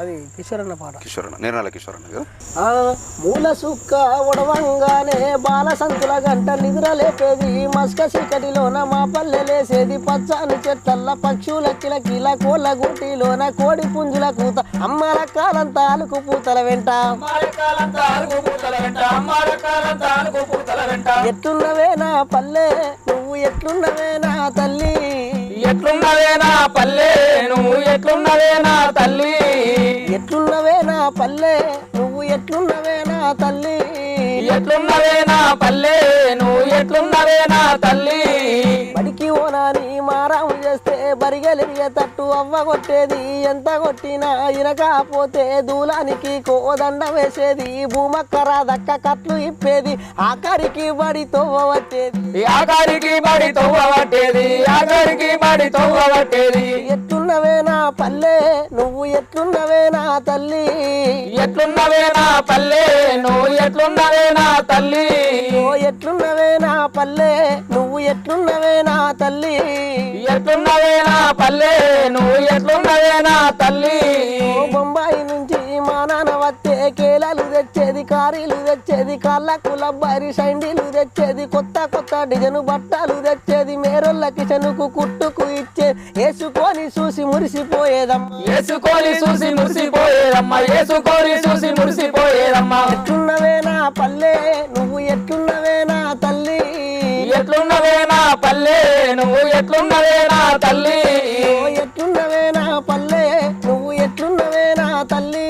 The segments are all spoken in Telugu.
అది కిషోర్ అన్న పాట. కిషోర్ అన్న నేనాల కిషోర్ అన్న కదా? ఆ మూల సుక్క ఉడవంగానే బాల సంతుల గంట నిద్ర లేపేది. మస్క చీకటిలోన మా పల్లె లేసేది. పచ్చని చెట్లల్ల పక్షుల కిలకిల కోళ్ళ గూటిలోన కోడి పుంజుల కూత. అమ్మల కాలంతా అలుకు పూతల వెంట. ఎట్లున్నవే నా పల్లె? నువ్వు ఎట్లున్నవే నా తల్లి? ఎట్లున్నవే నా పల్లె? నువ్వు ఎట్లున్నవే నా తల్లి? పల్లె నువ్వు ఎట్లున్నవే నా తల్లి? ఎట్లున్నవే నా పల్లె నువ్వు ఎట్లున్నవే నా తల్లి? బడికి ఓనాని మారాము చేస్తే బరిగెలిగే తట్టు అవ్వ కొట్టేది. ఎంత కొట్టినా ఇనకాపోతే దూలానికి కోదండ వేసేది. భూమక్కర దక్క కట్లు ఇప్పేది. ఆఖరికి బడి తోవట్టేది ఆఖరికి బడి తవ్వబట్టేది ఆఖరికి బడి తవ్వబట్టేది పల్లె నువ్వు ఎట్లున్నవే నా తల్లి? ఎట్లున్నవే నా పల్లె నువ్వు ఎట్లున్నవే నా తల్లి? ఓ ఎట్లున్నవే నా పల్లె నువ్వు ఎట్లున్నవే నా తల్లి? ఎట్లున్నవే నా పల్లె నువ్వు ఎట్లున్నవే నా తల్లి? తెచ్చేది కాళ్ళకు లబ్బారి సైండీలు తెచ్చేది కొత్త కొత్త డిజైన్ బట్టలు తెచ్చేది మేరొల్ల కిచెనుకు కుట్టుకు ఇచ్చే వేసుకొని చూసి మురిసిపోయేదమ్మా. వేసుకొని చూసి మురిసిపోయేదమ్మా వేసుకొని చూసి మురిసిపోయేదమ్మా. ఎట్లున్నవే నా పల్లె నువ్వు ఎట్లున్నవే నా తల్లి. ఎట్లున్నవే నా పల్లె నువ్వు ఎట్లున్నవే నా తల్లి. ఓ ఎట్లున్నవే నా పల్లె నువ్వు ఎట్లున్నవే నా తల్లి.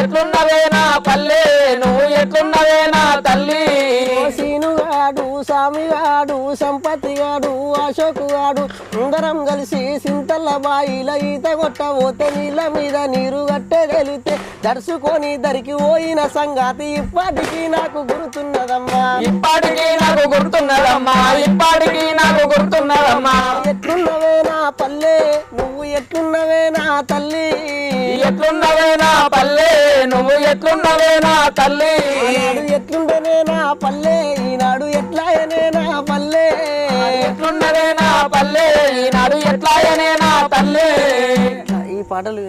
ఎట్లున్నవే నా పల్లె నువ్వు ఎట్లున్నవే నా తల్లి? సీనుగాడు సామిగాడు సంపత్తిగాడు అశోకుగాడు అందరం కలిసి సింతల్ల బాయిల ఈత కొట్టబోతే నీళ్ళ మీద నీరు గట్టే తెలితే దర్శుకొని దరికి పోయిన సంగతి ఇప్పటికీ నాకు గుర్తున్నదమ్మా. ఇప్పటికీ నాకు గుర్తున్నదమ్మా ఇప్పటికీ నాకు గుర్తున్నదమ్మా. ఎట్లున్నవే నా పల్లె నువ్వు ఎట్లున్నవే నా తల్లి? ఎట్లున్నవే నా పల్లె? నువ్వు ఎట్లున్నవే నా తల్లి? ఈనాడు ఎట్లుండనే నా పల్లె ఈనాడు ఎట్లాయనే నా పల్లె. ఎట్లున్నవే నా పల్లె ఈనాడు ఎట్లాయనే నా తల్లి? ఈ పాటలు